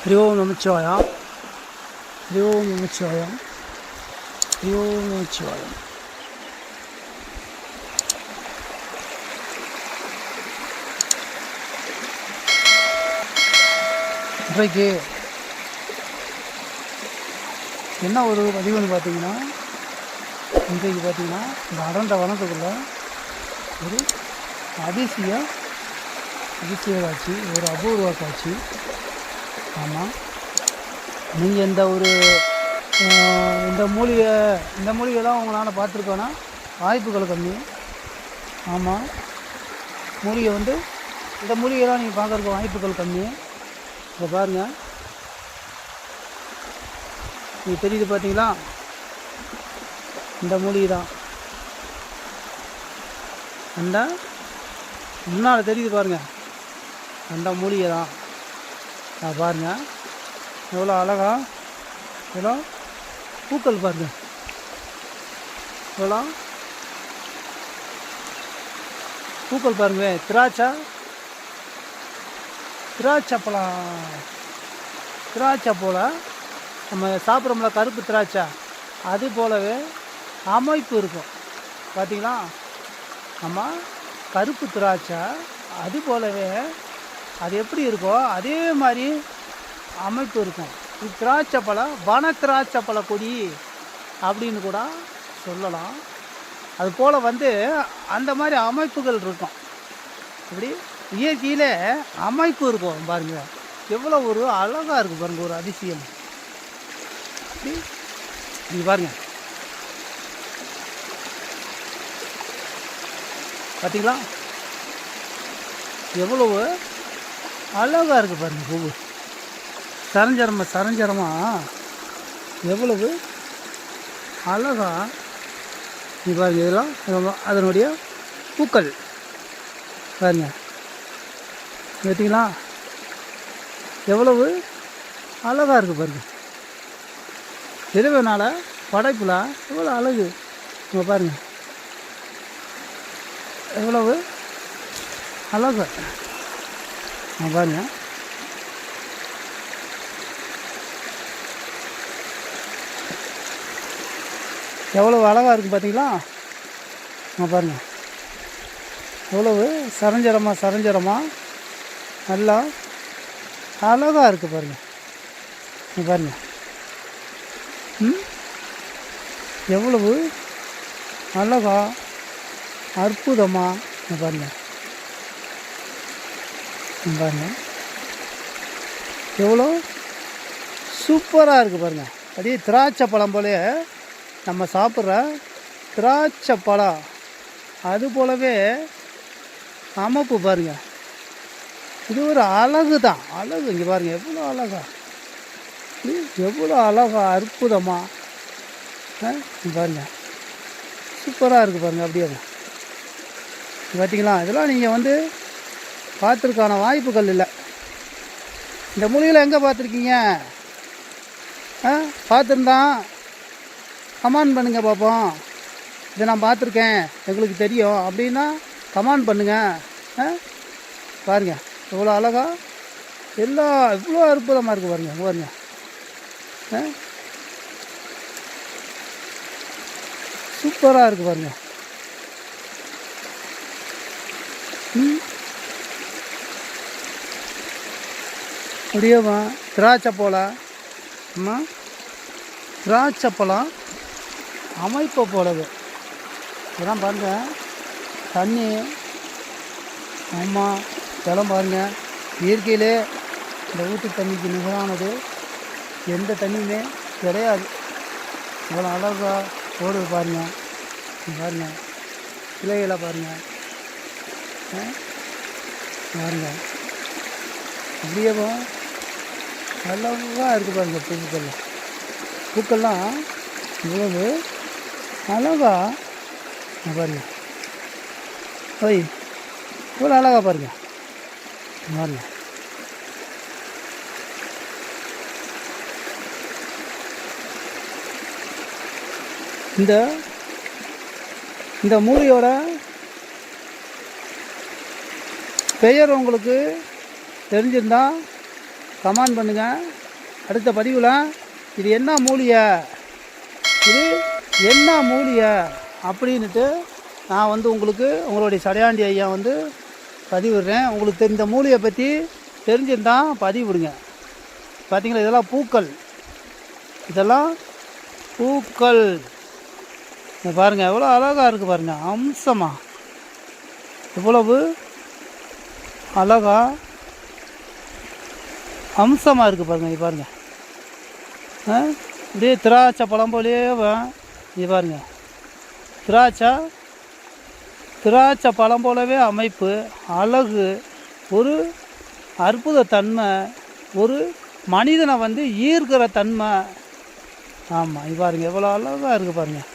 ஹரி ஓம் நமச்சிவாயா ஹரி ஓம் நமச்சிவாயம் ஹரி ஓம் நமச்சிவாயம் இன்றைக்கு என்ன ஒரு பதிவுன்னு பார்த்தீங்கன்னா? இன்றைக்கு பார்த்தீங்கன்னா இந்த அடர்ந்த வனத்துக்குள்ள ஒரு அதிசய அதிசய காட்சி ஒரு அபூர்வ காட்சி. ஆமாம் நீங்கள் இந்த ஒரு இந்த மூலிகை இந்த மூலிகைலாம் உங்களால் பார்த்துருக்கோன்னா வாய்ப்புகள் கம்மி. ஆமாம் மூலிகை வந்து இந்த மூலிகைலாம் நீங்கள் பார்க்கறதுக்கு வாய்ப்புகள் கம்மி. இதை பாருங்கள் இது தெரியுது பார்த்தீங்களா இந்த மூலிகை தான் அந்த முன்னால் தெரியுது பாருங்கள் அந்த மூலிகை தான் பாருங்கள் எவ்வளோ அழகா எவ்வளோ பூக்கள் பாருங்க. எவ்வளோ பூக்கள் பாருங்க. திராட்சை திராட்சை பழம். திராட்சை போல் நம்ம சாப்பிட்றோம்ல கருப்பு திராட்சை. அது போலவே அமைப்பு இருக்கும். பார்த்தீங்களா நம்ம கருப்பு திராட்சை அது போலவே அது எப்படி இருக்கோ அதே மாதிரி அமைப்பு இருக்கும். இது திராட்சை பழம் வன திராட்சை பழ கொடி அப்படின்னு கூட சொல்லலாம். அது போல் வந்து அந்த மாதிரி அமைப்புகள் இருக்கும். இப்படி இயற்கையில் அமைப்பு இருக்கும் பாருங்கள் எவ்வளோ ஒரு அழகாக இருக்குது பாருங்கள் ஒரு அதிசயம். நீ இது பாருங்க. பார்த்தீங்களா எவ்வளவு அழகாக இருக்குது பாருங்க பூவு சரஞ்சரமாக சரஞ்சரமாக எவ்வளவு? அழகா. நீ பாருங்க இதெல்லாம் அதனுடைய பூக்கள். பாருங்க. பார்த்தீங்களா எவ்வளவு? அழகாக இருக்குது பாருங்க. இறைவனால் படைப்பில் எவ்வளோ அழகு. இங்கே பாருங்கள் எவ்வளவு? அழகு. பாருங்க எவ்வளவு அழகாக இருக்குது பார்த்தீங்களா இங்க பாருங்க. எவ்வளவு சரஞ்சரமாக சரஞ்சரமாக நல்லா அழகாக இருக்குது பாருங்க. இங்க பாருங்க. ம்? எவ்வளவு அழகா அற்புதமாக பாருங்கள் பாருங்க எவ்வளோ சூப்பராக இருக்குது பாருங்க. அப்படியே திராட்சை பழம் போலே நம்ம சாப்பிட்ற திராட்சை பழம். அது போலவே அமைப்பு பாருங்க. இது ஒரு அழகு தான். அழகு இங்கே பாருங்க எவ்வளோ அழகா. இது எவ்வளோ அழகா அற்புதமாக ஆ, பாருங்க. சூப்பராக இருக்குது பாருங்க அப்படியே. பார்த்தீங்களா இதெல்லாம் நீங்கள் வந்து பார்த்துருக்கான வாய்ப்புகள் இல்லை. இந்த மூலிகையில் எங்கே பார்த்துருக்கீங்க? ஆ பார்த்துருந்தான் கமாண்ட் பண்ணுங்கள் பார்ப்போம் இதை நான் பார்த்துருக்கேன் எங்களுக்கு தெரியும். அப்படின்னா கமாண்ட் பண்ணுங்கள் ஆ பாருங்க எவ்வளோ அழகா எல்லா இவ்வளோ அற்புதமாக இருக்குது பாருங்க பாருங்கள் பாருங்க. ஆ சூப்பராக இருக்குது பாருங்க. அப்படியேவா திராட்சை போல. திராட்சை பழம். அமைப்பை போலது இதெல்லாம் பாருங்க. தண்ணி. ஆமாம் இதெல்லாம் பாருங்க. இயற்கையிலே இந்த ஊற்று தண்ணிக்கு நிகரானது. எந்த தண்ணியுமே கிடையாது. இவ்வளோ அழகாக ஓடுது பாருங்க. பாருங்கள் பாருங்க. இலைகளை பாருங்க. ஆ? அப்படியேவும் நல்லவங்களாக இருக்குது பாருங்க பூக்கள்லாம் பூக்கள்லாம் இவ்வளவு அழகா. பாருங்கள் பாருங்க. ஓய் இவ்வளோ அழகா பாருங்க. பாருங்கள் இந்த இந்த மூலியோட பெயர் உங்களுக்கு தெரிஞ்சிருந்தால் கமெண்ட் பண்ணுங்கள் அடுத்த பதிவில் இது என்ன மூலிகை? இது என்ன மூலிகை? அப்படின்னுட்டு நான் வந்து உங்களுக்கு உங்களுடைய சடையாண்டி ஐயா வந்து பதிவிடுறேன். உங்களுக்கு தெரிந்த இந்த மூலிகை பற்றி தெரிஞ்சிருந்தா பதிவிடுங்க. பார்த்தீங்களா இதெல்லாம் பூக்கள். இதெல்லாம் பூக்கள். இங்க பாருங்கள் எவ்வளோ அழகாக இருக்குது பாருங்கள் அம்சமாக இவ்வளவு அழகா அம்சமாக இருக்குது பாருங்க இது பாருங்கள் ஆ? இப்படியே திராட்சை பழம் போலயே இது பாருங்கள் திராட்சை திராட்சை பழம் போலவே அமைப்பு அழகு ஒரு அற்புத தன்மை ஒரு மனிதனை வந்து ஈர்க்கிற தன்மை. ஆமாம் இது பாருங்கள் எவ்வளோ அழகாக இருக்குது பாருங்கள்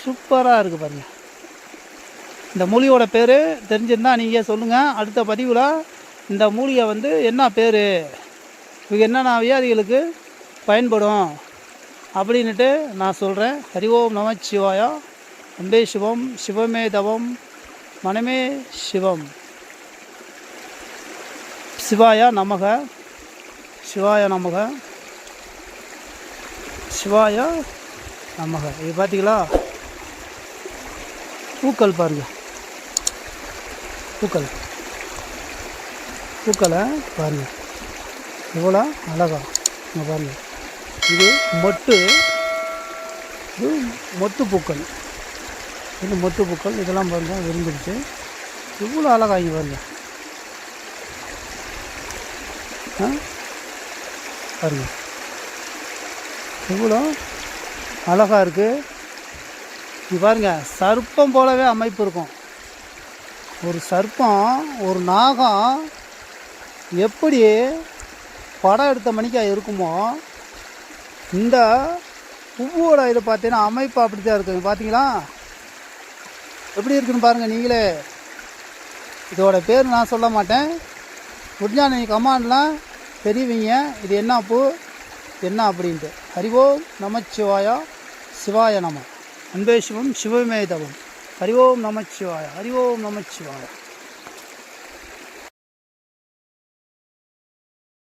சூப்பராக இருக்குது பாருங்கள் இந்த மூலிகையோட பேர் தெரிஞ்சிருந்தால் நீங்கள் சொல்லுங்கள் அடுத்த பதிவில் இந்த மூலிகை வந்து என்ன பேர்? இது என்னென்ன வியாதிகளுக்கு பயன்படும் அப்படின்ட்டு நான் சொல்கிறேன் ஹரி ஓம் நம சிவாயா. அம்பே சிவம். சிவமே தவம். மனமே சிவம். சிவாயா நமக. சிவாய நமக. சிவாயா நமக. இது பார்த்தீங்களா பூக்கள் பாருங்க. பூக்கள். பூக்களை பாருங்கள் எவ்வளோ அழகா. இங்கே பாருங்க. இது மொட்டு. இது மொட்டு பூக்கள். இது மொட்டு பூக்கள். இதெல்லாம் பாருங்க விரும்பிடுச்சு இவ்வளோ அழகா இங்கே பாருங்க. ஆ? பாருங்க. இவ்வளோ அழகாக இருக்குது இது பாருங்க சர்ப்பம் போலவே அமைப்பு இருக்கும். ஒரு சர்ப்பம் ஒரு நாகம் எப்படி படம் எடுத்த மணிக்கா இருக்குமோ? இந்த பூவோட இது பார்த்தீங்கன்னா அமைப்பு அப்படி தான் இருக்குது பார்த்தீங்களா எப்படி இருக்குன்னு பாருங்கள் நீங்களே. இதோட பேர் நான் சொல்ல மாட்டேன். முடிஞ்சா நீங்கள் கமாண்ட்லாம் தெரிவிங்க. இது என்ன பூ? என்ன அப்படின்ட்டு. ஹரிவோம் நமச்சிவாயா சிவாய நம. அன்பே சிவம் சிவமே தவம் ஹரிவோம் நமச்சிவாயா ஹரிவோம் நமச்சிவாயா.